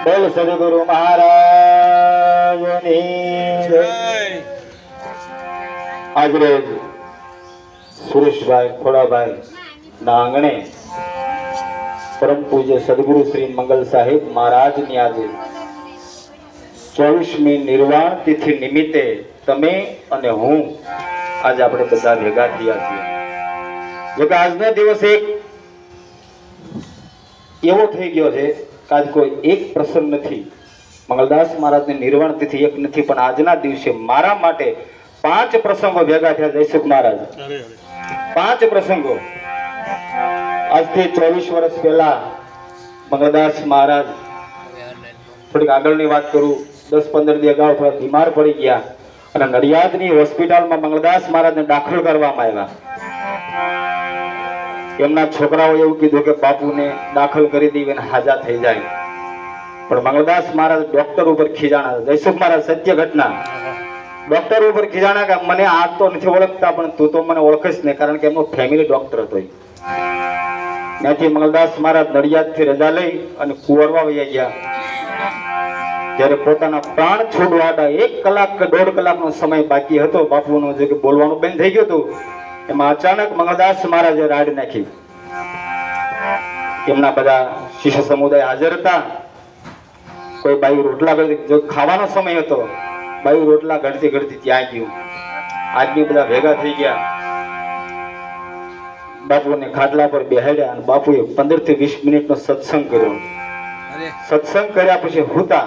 બોલ સદગુરુ મહારાજ જય. સુરેશભાઈ ખોડાભાઈ ના આંગણે પરમ પૂજ્ય સદગુરુ શ્રી મંગલ સાહેબ મહારાજની આજે ચોવીસમી નિર્વાણ તિથિ નિમિત્તે તમે અને હું આજે આપણે બધા ભેગા થયા છીએ જો કે આજના દિવસે એક એવો થઈ ગયો છે આજ કોઈ એક પ્રસંગ નથી. મંગલદાસ મહારાજની નિર્વાણ તિથિ એક નથી પણ આજના દિવસે મારા માટે પાંચ પ્રસંગો ભેગા થયા જયસુખ મહારાજ. પાંચ પ્રસંગો. આજથી ચોવીસ વર્ષ પહેલા મંગળદાસ મહારાજ થોડીક આગળની વાત કરું. દસ પંદર દી અગાઉ થોડા બીમાર પડી ગયા અને નડિયાદની હોસ્પિટલમાં મંગળદાસ મહારાજને દાખલ કરવામાં આવ્યા. એમના છોકરાઓ એવું કીધું કે બાપુને દાખલ કરી દઈએ અને હાજા થઈ જાય. પણ મંગળદાસ મહારાજ ડોક્ટર ઉપર ખીજાણા. જયસુખ મહારાજ, સત્ય ઘટના. ડોક્ટર ઉપર ખીજાણા કે મને આ તો નથી ઓળખતા, પણ તું તો મને ઓળખીશ ને, કારણ કે એમનો ફેમિલી ડોક્ટર હતો ત્યાંથી મંગળદાસ મહારાજ નડિયાદથી રજા લઈ અને કુંવરવા વયા ગયા. જ્યારે પોતાના પ્રાણ છોડવા હતા એક કલાક કે દોઢ કલાકનો સમય બાકી હતો. બાપુનો જે કે બોલવાનું બંધ થઈ ગયું હતું. એમાં અચાનક મંગળદાસ મહારાજે રાડ નાખી. એમના બધા શિષ્ય સમુદાય હાજર હતા. કોઈ બાયું રોટલા જો ખાવાનો સમય હતો બાયું રોટલા ઘડતી ઘડતી ત્યાં ગયું. આદમી બધા ભેગા થઈ ગયા. બાપુને ખાટલા પર બેહાડ્યા અને બાપુએ પંદરથી વીસ મિનિટનો સત્સંગ કર્યો. સત્સંગ કર્યા પછી હુતા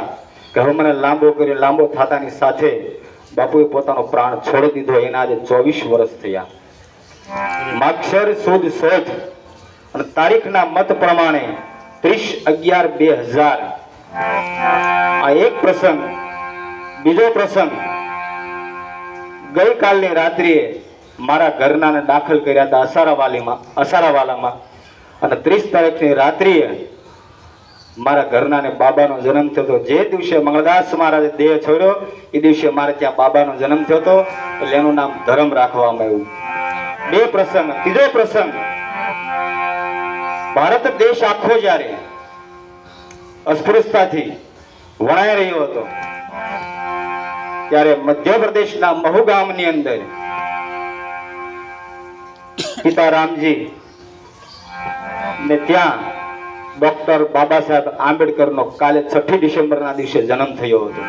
કે હવે મને લાંબો કર્યો લાંબો થતાની સાથે બાપુએ પોતાનો પ્રાણ છોડી દીધો. એના આજે ચોવીસ વર્ષ થયા. માક્ષર સુદ સોજ અને તારીખના મત પ્રમાણે ત્રીસ અગિયાર બે હજાર. આ એક પ્રસંગ. બીજો પ્રસંગ. ગઈકાલની રાત્રિએ મારા ઘરનાને દાખલ કર્યા હતા અસારાવાલીમાં, અસારાવાલામાં. અને ત્રીસ તારીખની રાત્રિએ મારા ઘરનાને બાબાનો જન્મ થયો હતો. જે દિવસે મંગળદાસ મહારાજે દેહ છોડ્યો, એ દિવસે મારે ત્યાં બાબાનો જન્મ થયો હતો. એટલે એનું નામ ધર્મ રાખવામાં આવ્યું. બે પ્રસંગ, ત્રીજો પ્રસંગ. ભારત દેશ આખો જ્યારે અસ્પૃશ્યતાથી વણાઈ રહ્યો હતો, ત્યારે મધ્યપ્રદેશના મહુ ગામની અંદર પિતા રામજી ને ત્યાં ડોક્ટર બાબા સાહેબ આંબેડકરનો કાલે છઠ્ઠી ડિસેમ્બરના દિવસે જન્મ થયો હતો.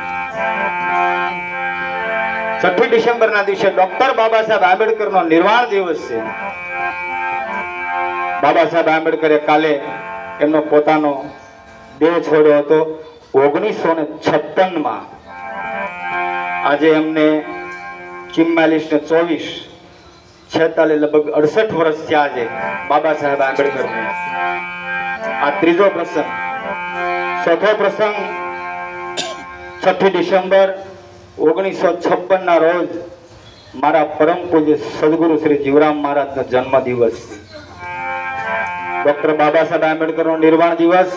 છઠ્ઠી ડિસેમ્બરના દિવસે ડોક્ટર બાબા સાહેબ આંબેડકરનો નિર્વાણ દિવસ છે. બાબા સાહેબ આંબેડકરે કાલે એમનો પોતાનો દેહ છોડ્યો હતો ઓગણીસો ને છપ્પનમાં. આજે એમને ચિમ્માલીસ ને ચોવીસ, છેતાલીસ, લગભગ અડસઠ વર્ષ છે બાબા સાહેબ આંબેડકર. આ ત્રીજો પ્રસંગ. ચોથો પ્રસંગ, છઠ્ઠી ડિસેમ્બર ઓગણીસો છપ્પન ના રોજ મારા પરમ પૂજ્ય સદગુરુ શ્રી જીવરામ મહારાજનો જન્મ દિવસ ડોક્ટર બાબા સાહેબ આંબેડકરનો નિર્વાણ દિવસ,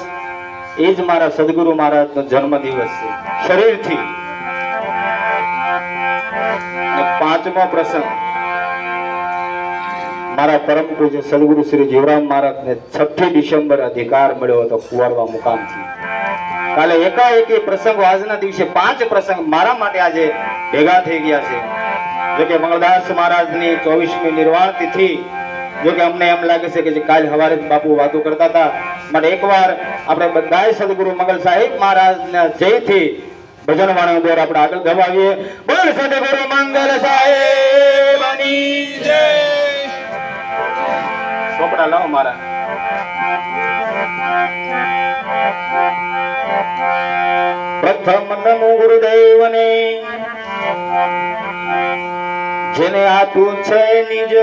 એ જ મારા સદગુરુ મહારાજનો જન્મ દિવસ છે. શરીરથી. પાંચમો પ્રસંગ. મારા પરમ પૂજ્ય સદગુરુ શ્રી જીવરામ મહારાજને છઠ્ઠી ડિસેમ્બર અધિકાર મળ્યો હતો કુંવરવા મુકામથી. કાલે એકાએકી પ્રસંગો આજના દિવસે પાંચ પ્રસંગ મારા માટે આજે ભેગા થઈ ગયા છે. જો કે મંગળદાસ મહારાજની ચોવીસમી નિર્વાણ તિથિ જો અમને એમ લાગે છે કે જે કાલ હવારે બાપુ વાતો કરતા હતા. માટે એકવાર આપણે બધાય સદગુરુ મંગલ સાહેબ મહારાજના જયથી ભજન વાણી દ્વારા આપણે આગળ ગવાવીએ બોલ સદગુરુ મંગલ સાહેબની જય. ચોપડા લાવો મારા. પ્રથમ નમો ગુરુદેવને. જેને આપ્યું છે નિજ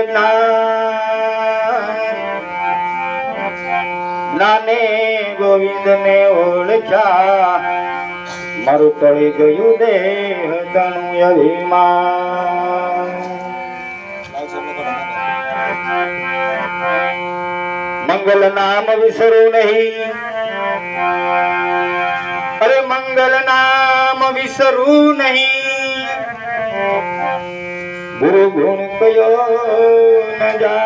નાને ગોવિંદ ને ઓળખ્યા. મારું તળી ગયું દેહ તણું અભિમાન. મંગલ નામ વિસરું નહીં. અરે મંગલ નામ વિસરું નહીં ગુરુ ગુણ કયો ન જાય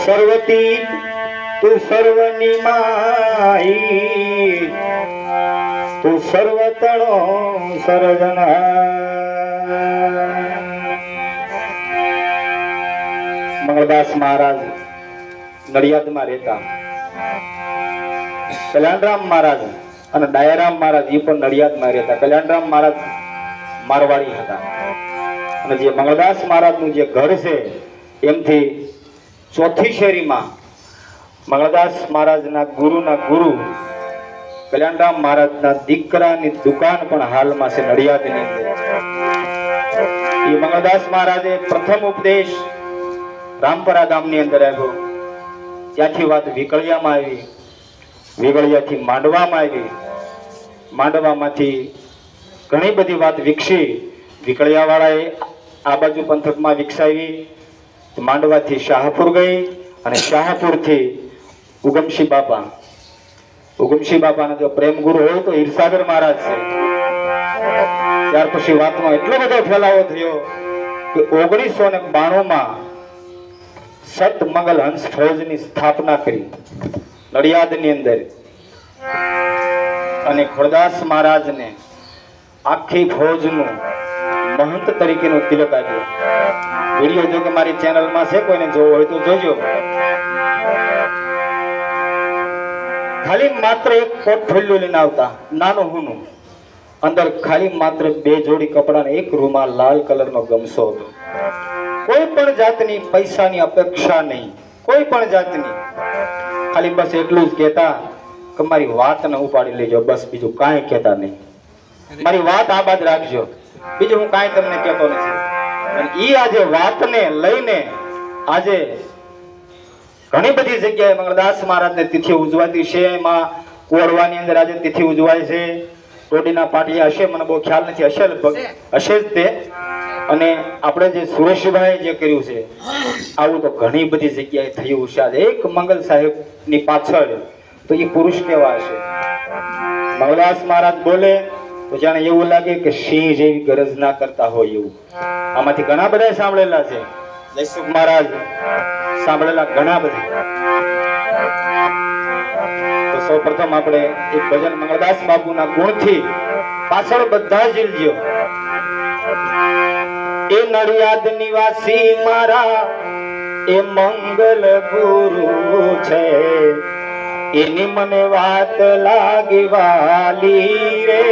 સર્વતી તું સર્વની માઈ તું સર્વતણો સર્વજના મંગળદાસ મહારાજ નડિયાદમાં રહેતા કલ્યાણરામ મહારાજ અને ડાયારામ મહારાજ એ પણ નડિયાદમાં રહેતા કલ્યાણરામ મહારાજ મારવાડી હતા. અને જે મંગળદાસ મહારાજનું જે ઘર છે, એમથી ચોથી શેરીમાં મંગળદાસ મહારાજના ગુરુના ગુરુ કલ્યાણરામ મહારાજના દીકરાની દુકાન પણ હાલમાં છે નડિયાદની અંદર. એ મંગળદાસ મહારાજે પ્રથમ ઉપદેશ રામપરા ગામની અંદર આવ્યો ત્યાંથી વાત વિકળિયામાં આવી. વિકળિયાથી માંડવામાં આવી. માંડવામાંથી ઘણી બધી વાત વિકસી વિકળિયાવાળાએ આ બાજુ પંથકમાં વિકસાવી. માંડવાથી શાહપુર ગઈ અને શાહપુરથી ઉગમશી બાપા. ઉગમશી બાપાના જો પ્રેમ ગુરુ હોય તો હીરસાગર મહારાજ છે. ત્યાર પછી વાતમાં એટલો બધો ફેલાવો થયો કે ઓગણીસો ને બાણુંમાં સત મંગલ હંસ ફૌજની સ્થાપના કરી. નડિયાદની અંદર. અને ખોડદાસ મહારાજને આખી ફૌજનું મહંત તરીકેનું તિલક આપ્યો. વીડિયો જો કે મારી ચેનલમાં છે, કોઈને જોવો હોય તો જોજો. ખાલી માત્ર એક પોર્ટફોલિયો લઈને આવતા, નાનું હુનું. અંદર ખાલી માત્ર બે જોડી કપડાને એક રૂમાલ લાલ કલરનો ગમસો હતો. કોઈ પણ જાતની પૈસાની અપેક્ષા નહીં. કોઈ પણ જાતની. ખાલી બસ એટલું જ કહેતા કે મારી વાતને ઉપાડી લેજો બસ બીજું કાંઈ કહેતા નહીં. મારી વાત આ બાદ રાખજો. બીજું હું કાંઈ તમને કહેતો નથી. અને ઈ આજે વાતને લઈને આજે ઘણી બધી જગ્યાએ મંગળદાસ મહારાજને તિથિ ઉજવાતી છે. એમાં કોરવાની અંદર આજે તિથિ ઉજવાય છે. ટોડીના પાટિયા હશે મને બહુ ખ્યાલ નથી. હશે હશે. જ તે. અને આપણે જે સુરેશભાઈ જે કર્યું છે, આવું તો ઘણી બધી જગ્યાએ થયું છે આજે એક મંગલ સાહેબની પાછળ તો એ પુરુષ કેવા છે. મંગળદાસ મહારાજ બોલે, તો જાણે એવું લાગે કે સિંહ જેવી ગરજ ના કરતા હોય એવું. આમાંથી ઘણા બધા સાંભળેલા છે. જયસુખ મહારાજ. સાંભળેલા ઘણા બધા. તો સૌ પ્રથમ આપણે એક ભજન મંગળદાસ બાપુના ગુણથી પાછળ બધા જ લ્યો એ નડિયાદ નિવાસી મારા, એ મંગલ ગુરુ છે. એની મને વાત લાગી વાલી રે.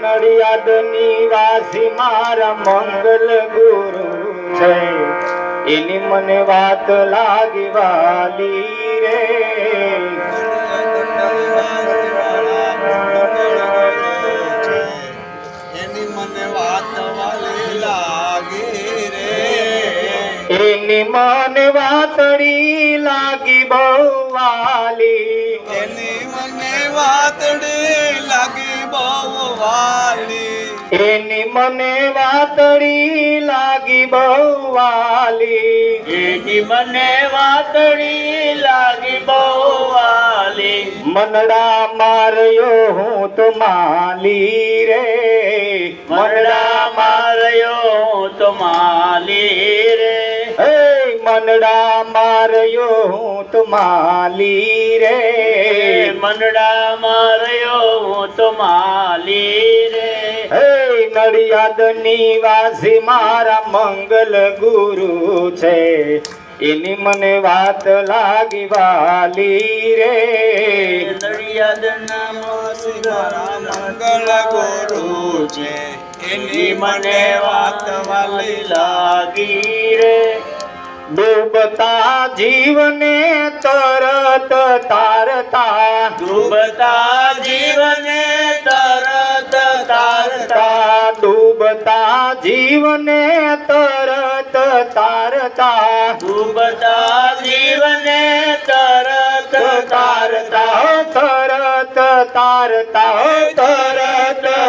નડિયાદ નિવાસી મારા, મંગલ ગુરુ છે. એની મને વાત લાગી વાલી રે. એની મને વાત વાલી લાગી રે. એની મને વાતડી લાગી બહુ વાલી એની મને વાતડી લાગી બહુ વાલી એની મને વાતડી લાગી બહુ વાલી એની મને વાતડી લાગી બહુ વાલી મનડા માર્યો હું તો માલી રે. મનડા માર્યો હું તો માલી રે. મનડા માર્યો હું તો માલી રે. મનડા માર્યો હું તો માલી રે હે નડિયાદ નિવાસી મારા મંગલ ગુરુ છે. એની મને વાત લાગી વાલી રે. નડિયાદના નિવાસી મારા મંગળ ગુરુ છે. એની મને વાત વાલી લાગી રે. ડૂબતા જીવને તરત તારતા. ડૂબતા જીવને તરત તારતા. ડૂબતા જીવને તરત તારતા. ડૂબતા જીવને તરત તારતા તરત. તારતા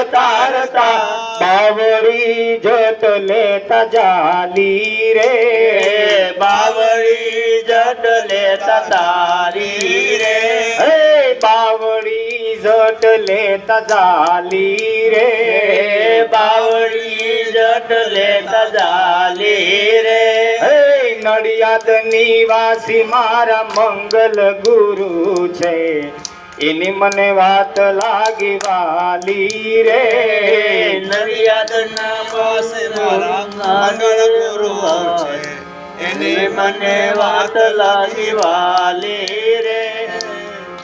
તરત બાવળી જટ લેતા જાલી રે. બાવળી જટ લેતા તારી રે. હે બાવળી જટ લેતા જાલી રે. બાવળી જટ લેતા જાલી રે. હે નડિયાદ નિવાસી મારા મંગલ ગુરુ છે. એની મને વાત લાગી વાલી રે. નડિયાદ પાસે મારા મંગળ ગુરુ છે. એની મને વાત લાગી વાલી રે.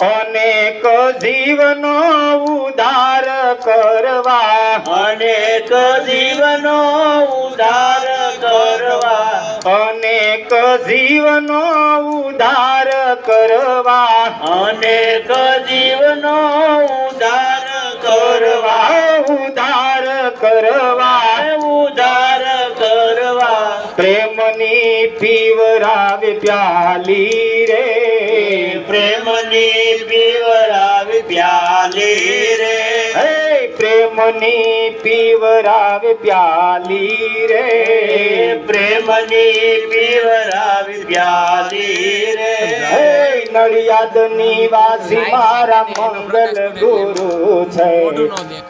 અનેક જીવનો ઉધાર કરવા. અનેક જીવનો ઉધાર કરવા. અનેક જીવનો ઉધાર કરવા. અનેક જીવનો ઉધાર કરવા. ઉધાર કરવા. ઉધાર કરવા. પ્રેમની પીવરાવે પ્યાલી રે. પ્રેમની પીવરાવે પ્યાલી રે. પ્રેમની પીવરાવ પ્યાલી રે. પ્રેમની પીવરાવ પ્યાલી રે. હે નડિયાદ નિવાસી મારા મંગલ ગુરુ છે.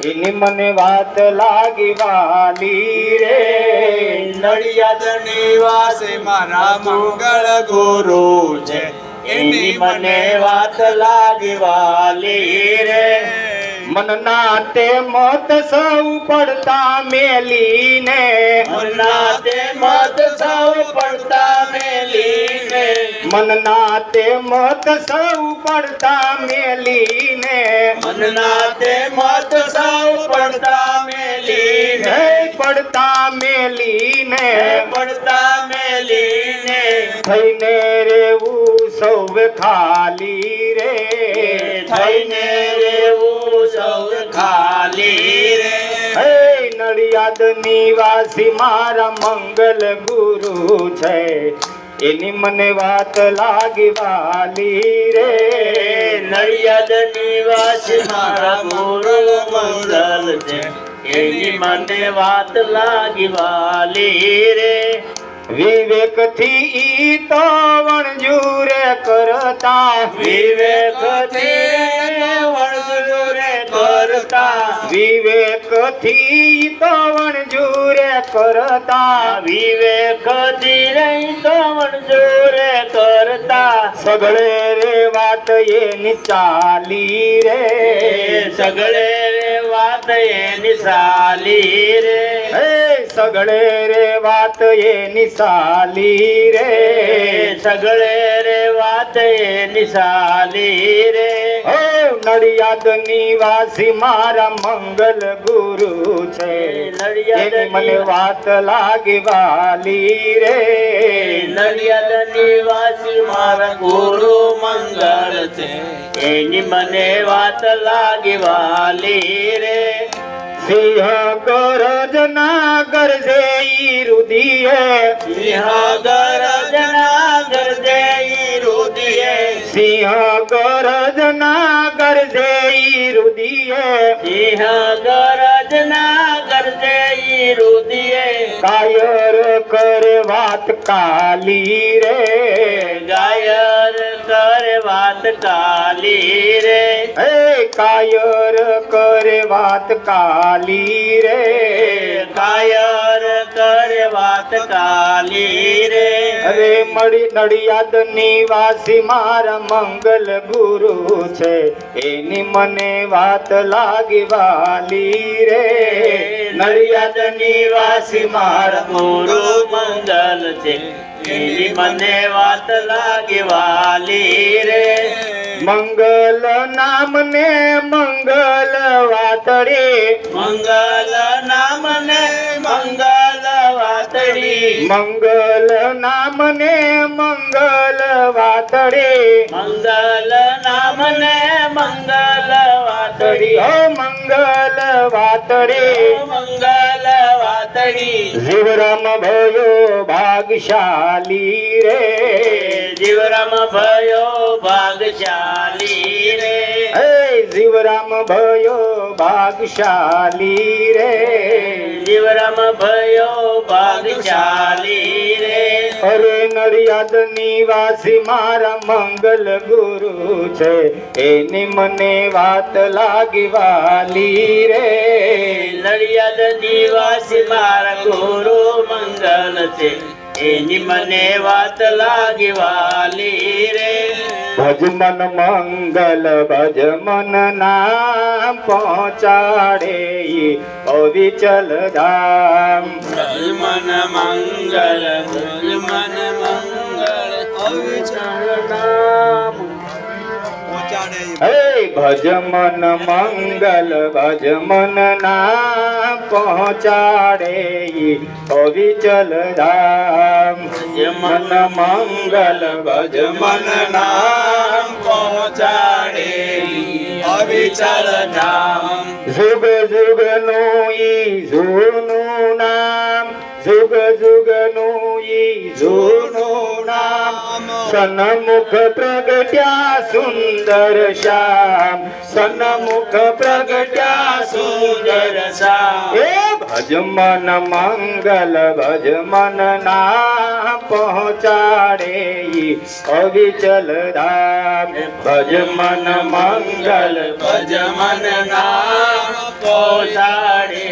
એની મને વાત લાગી વાલી રે. નડિયાદ નિવાસી મારા મંગળ ગુરુ છે. એની મને વાત લાગી વાલી રે. મનના તે મત સૌ પડતા મેલીને. મનના તે મત સૌ પડતા મેલીને. મનના તે મત સૌ પડતા મેલીને. મનના તે મત સૌ પડતા મેલીને. પડતા મેલીને. પડતા મેલીને. થઈને રેવું સૌ ખાલી રે. થઈને રેવું સૌ ખાલી રે. હે નડિયાદ નિવાસી મારા મંગલ ગુરુ છે. એની મને વાત લાગી વાલી રે. નડિયાદ નિવાસી મારા ગુરુ મંગલ છે. એની મને વાત લાગી વાલી રે. વિવેકથી તો વણજુરે કરતા. વિવેક વણજુરે કરતા. વિવેકથી તો વણજુરે કરતા. વિવેક ધીરે તો વણજુરે કરતા. સગળે રે વાત એની ચાલી રે. સગળે રે વાત એ નિશાલી રે. હે સગળે રે વાત એ નિશાલી રે સગળે રે વાત એ નિશાલી રે. ઓ નડિયાદ નિવાસી મારા મંગલ ગુરુ છે. એની મને વાત લાગી વાલી રે. નડિયાદ નિવાસી મારા ગુરુ મંગળ છે. એની મને વાત લાગી વાલી રે. સિંહ ગરજના ગરજે ઈ રુદિયે સિંહ ગરજના ગરજે ઈ રુદિયે સિંહ ગરજના ગરજે ઈ રુદિયે સિંહ ગરજના ગરજે ઈ રુદિયે. કાયર કરે વાત કાલી રે. ગાયર કરે વાત કાલી રે. હે કાયર કરે વાત કાલી રે. કાયર કરે વાત કાલી રે. અરે મળી નડિયાદ નિવાસી મારા મંગલ ગુરુ છે. એની મને વાત લાગી વાલી રે. નડિયાદ નિવાસી મારા ગુરુ મંગલ છે. એની મને વાત લાગી વાલી રે. મંગલ નામ ને મંગલ વાતડે. મંગલ નામ ને મંગલ વાતડી. મંગલ નામ ને મંગલ વાતડે. મંગલ નામ ને મંગલ વાતડી. હો મંગલ વાતડે. મંગલ વાતડી. જીવરામ ભયો ભાગશાલી રે. જીવરામ ભયો ભાગશાલી રે. જીવરામ ભયો ભાગશાલી રે. જીવરામ ભયો ભાગશાલી રે. અરે નડિયાદ નિવાસી મારા મંગલ ગુરુ છે. એની મને વાત લાગી વાલી રે. નડિયાદ નિવાસી મારા ગુરુ મંગલ છે. એની મને વાત લાગી વાલી રે. ભજમન મંગલ ભજમન નામ પહોંચાડે અવિચલ ધામ. મન મંગલ મન હે ભજમન મંગલ, ભજમન ના પહોંચાડે ઈ અવિચલ રામ ભજમન મંગલ, ભજમન નામ પહોંચાડે અવિચલ રામ જુગ જુગનું ઈ જૂનું નામ જુગ જુગનું ઈ જૂનું નામ. સન્મુખ પ્રગટ્યા સુંદર શ્યામ. સનમુખ પ્રગટ્યા સુંદર શ્યામ. એ ભજમન મંગલ, ભજમન ના પહોંચાડે ઈ અવિચલ ધામ. ભજમન મંગલ, ભજમન ના પહોંચાડે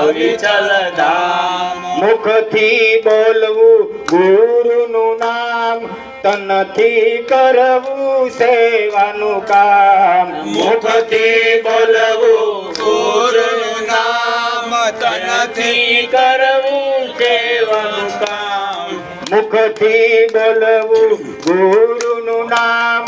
અવિચલ ધામ મુખથી બોલવું ગુરુનું નામ તનથી કરવું સેવાનું કામ. મુખથી બોલવું ગુરુનું નામ તનથી કરવું સેવાનું કામ. મુખથી બોલવું ગુરુનું નામ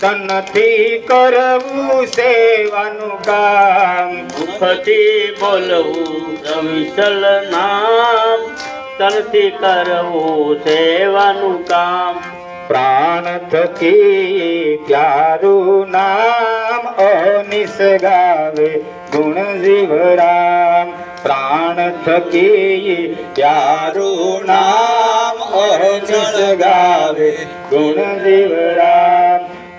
તનથી કરવું સેવાનું કામ. મુખથી બોલવું અવિચલ નામ. તનથી કરવું સેવાનું કામ. પ્રાણ થકી પ્યારું નામ? અનિસ ગાવે ગુણ જીવરામ પ્રાણ થકી પ્યારું નામ? અનિસ ગાવે ગુણ જીવરામ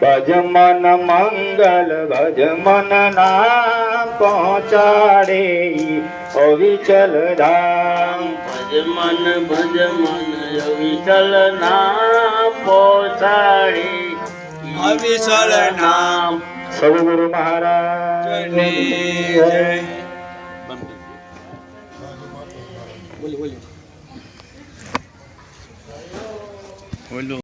ભજમન મંગલ ભજમન ના પહોંચાડે અવિચલ ધામ ભજમન ભજમન અવિચલ ના પહોંચાડે અવિચલ નામ સદગુરુ મહારાજ બોલો